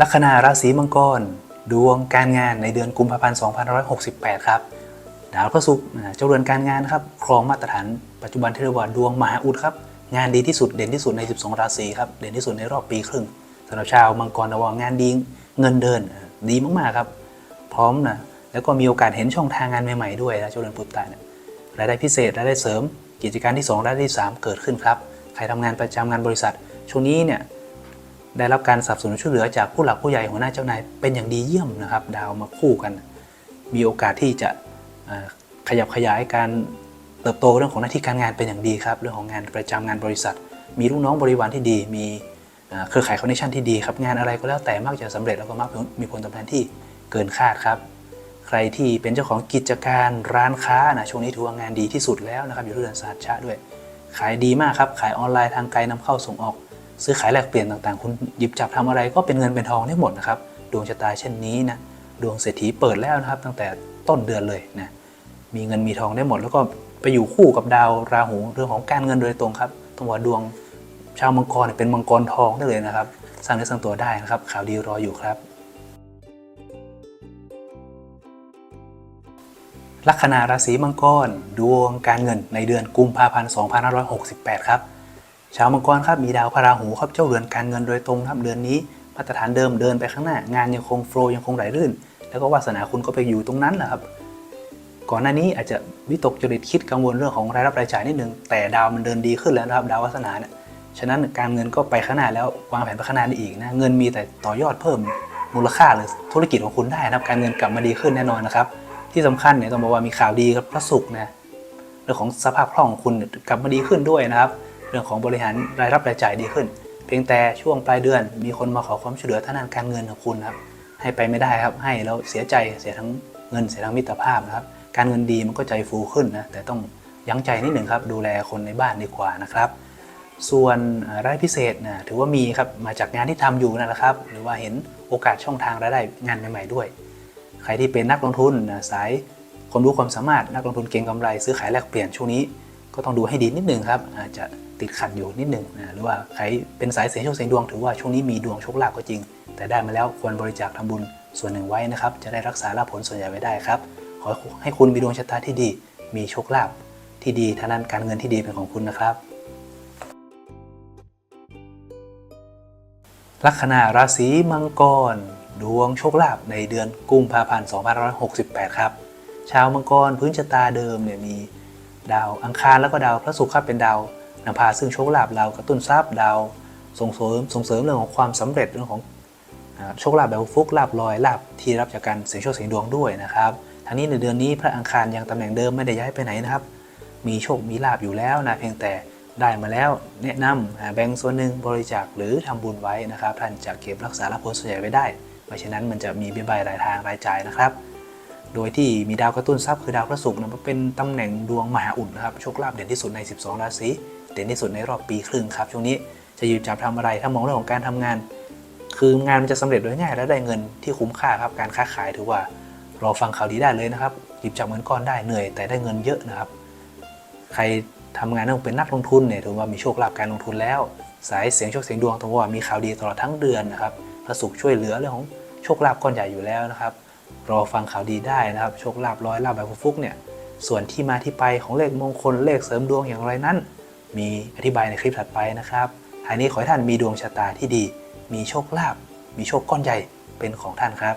ลัคนาราศีมังกร ดวงการงานในเดือนกุมภาพันธ์2568 ครับ ดาวพระศุกร์เจ้าเรือนการงานนะครับครองมาตรฐานปัจจุบันที่เรียกว่าดวงมหาอุดครับ งานดีที่สุดเด่นที่สุดใน 12 ราศีครับ เด่นที่สุดในรอบปีครึ่งสำหรับชาวมังกรนะว่างานดีเงินเดินอ่าดีมากๆครับ พร้อมนะแล้วก็มีโอกาสเห็นช่องทางงานใหม่ๆด้วยนะเจ้าเรือนปุตตะเนี่ยรายได้พิเศษรายได้เสริม กิจการที่ 2 รายได้ที่ 3 เกิดขึ้นครับ ใครทำงานประจำงานบริษัท ช่วงนี้เนี่ย ได้รับการสนับสนุนช่วยเหลือจากผู้หลักผู้ใหญ่หัวหน้าเจ้านายเป็นอย่างดีเยี่ยมนะครับ ดาวมาคู่กัน มีโอกาสที่จะขยับขยายการเติบโตเรื่องของหน้าที่การงานเป็นอย่างดีครับเรื่องของงานประจำงานบริษัท มีลูกน้องบริวารที่ดี มีเครือข่ายคอนเนคชั่นที่ดีครับงานอะไรก็แล้วแต่มักจะสำเร็จแล้วก็มักมีผลตอบแทนที่เกินคาดครับ ใครที่เป็นเจ้าของกิจการร้านค้านะช่วงนี้ถือว่างานดีที่สุดแล้วนะครับอยู่ที่เรือนศาสตร์ชาด้วย ขายดีมากครับขายออนไลน์ทางไกลนำเข้าส่งออก ซื้อขายแลกเปลี่ยนต่างๆ คุณหยิบจับทำอะไรก็เป็นเงินเป็นทองได้หมดนะครับ ดวงชะตาเช่นนี้นะ ดวงเศรษฐีเปิดแล้วนะครับ ตั้งแต่ต้นเดือนเลยนะ มีเงินมีทองได้หมด แล้วก็ไปอยู่คู่กับดาวราหูเรื่องของการเงินโดยตรงครับต้องว่าดวงชาวมังกรเนี่ยเป็นมังกรทองได้เลยนะครับ สร้างเนื้อสร้างตัวได้นะครับ ข่าวดีรออยู่ครับ ลัคนาราศีมังกร ดวงการเงินในเดือนกุมภาพันธ์ 2568 ครับ ชาวมังกรครับมีดาวพระราหูครับเจ้าเรือนการเงินโดยตรงครับเดือนนี้มาตรฐานเดิมเดินไปข้างหน้างานยังคงโฟล์ยังคงไหลลื่น แล้วก็วาสนาคุณก็ไปอยู่ตรงนั้นแหละครับ ก่อนหน้านี้อาจจะวิตกจริตคิดกังวลเรื่องของรายรับรายจ่ายนิดนึงแต่ดาวมันเดินดีขึ้นแล้วนะครับดาววาสนาเนี่ยฉะนั้นการเงินก็ไปข้างหน้าแล้ววางแผนไปข้างหน้าได้อีกนะเงินมีแต่ต่อยอดเพิ่มมูลค่าหรือธุรกิจของคุณได้นะครับ การเงินกลับมาดีขึ้นแน่นอนนะครับ ที่สำคัญเนี่ยต้องบอกว่ามีข่าวดีครับพระศุกร์นะเรื่องของสภาพคล่องของคุณกลับมาดีขึ้นด้วยนะครับ เรื่องของบริหารรายรับรายจ่ายดีขึ้น เพียงแต่ช่วงปลายเดือน มีคนมาขอความช่วยเหลือทางด้านการเงินของคุณครับให้ไปไม่ได้ครับให้แล้วเสียใจเสียทั้งเงินเสียทั้งมิตรภาพนะครับ การเงินดีมันก็ใจฟูขึ้นนะแต่ต้องยั้งใจนิดหนึ่งครับดูแลคนในบ้านดีกว่านะครับส่วนรายพิเศษนะถือว่ามีครับมาจากงานที่ทำอยู่นั่นแหละครับ หรือว่าเห็นโอกาสช่องทางรายได้งานใหม่ ๆ ด้วย ใครที่เป็นนักลงทุนนะสายความรู้ความสามารถนักลงทุนเก็งกำไรซื้อขายแลกเปลี่ยนช่วงนี้ ก็ต้องดูให้ดีนิดนึงครับ อาจจะติดขัดอยู่นิดนึงนะหรือว่าใครเป็นสายเสียงโชคเสียงดวงถือว่าช่วงนี้มีดวงโชคลาภก็จริง แต่ได้มาแล้วควรบริจาคทำบุญส่วนหนึ่งไว้นะครับ จะได้รักษาลาภผลส่วนใหญ่ไว้ได้ครับ ขอให้คุณมีดวงชะตาที่ดี มีโชคลาภที่ดีทางด้านการเงินที่ดีเป็นของคุณนะครับลัคนาราศีมังกร ดวงโชคลาภในเดือนกุมภาพันธ์ 2568 ครับ ชาวมังกรพื้นชะตาเดิมเนี่ยมี ดาวอังคารแล้วก็ดาวพระศุกร์ครับเป็นดาวนำพาซึ่งโชคลาภดาวกระตุ้นทรัพย์ดาวส่งเสริมส่งเสริมเรื่องของความสำเร็จเรื่องของโชคลาภแบบฟุกลาภลอยลาภที่รับจากการเสี่ยงโชคเสี่ยงดวงด้วยนะครับทั้งนี้ในเดือนนี้พระอังคารยังตำแหน่งเดิมไม่ได้ย้ายไปไหนนะครับ มีโชคมีลาภอยู่แล้วนะเพียงแต่ได้มาแล้วแนะนำอ่าแบ่งส่วนหนึ่งบริจาคหรือทำบุญไว้นะครับ ท่านจะเก็บรักษารับผลส่วนใหญ่ไว้ได้ไม่เช่นนั้นมันจะมีเบี้ยใบรายทางรายจ่ายนะครับ โดยที่มีดาวกระตุ้นทรัพย์คือดาวพระศุกร์นะเป็นตำแหน่งดวงมหาอุดนนะครับโชคลาภเด่นที่สุดใน 12 ราศีเด่นที่สุดในรอบปีครึ่งครับช่วงนี้จะหยิบจับทำอะไรถ้ามองเรื่องของการทำงาน คืองานมันจะสำเร็จโดยง่ายและได้เงินที่คุ้มค่าครับการค้าขายถือว่ารอฟังข่าวดีได้เลยนะครับหยิบจับเงินก้อนได้เหนื่อยแต่ได้เงินเยอะนะครับ ใครทำงานเรื่องเป็นนักลงทุนเนี่ยถือว่ามีโชคลาภการลงทุนแล้ว สายเสียงโชคเสียงดวงต้องว่ามีข่าวดีตลอดทั้งเดือนนะครับพระศุกร์ช่วยเหลือเรื่องของโชคลาภก้อนใหญ่อยู่แล้วนะครับ รอฟังข่าวดีได้นะครับ โชคลาภร้อยลาภแบบฟุกๆเนี่ย ส่วนที่มาที่ไปของเลขมงคลเลขเสริมดวงอย่างไรนั้น มีอธิบายในคลิปถัดไปนะครับท้ายนี้ขอให้ท่านมีดวงชะตาที่ดี มีโชคลาภมีโชคก้อนใหญ่เป็นของท่านครับ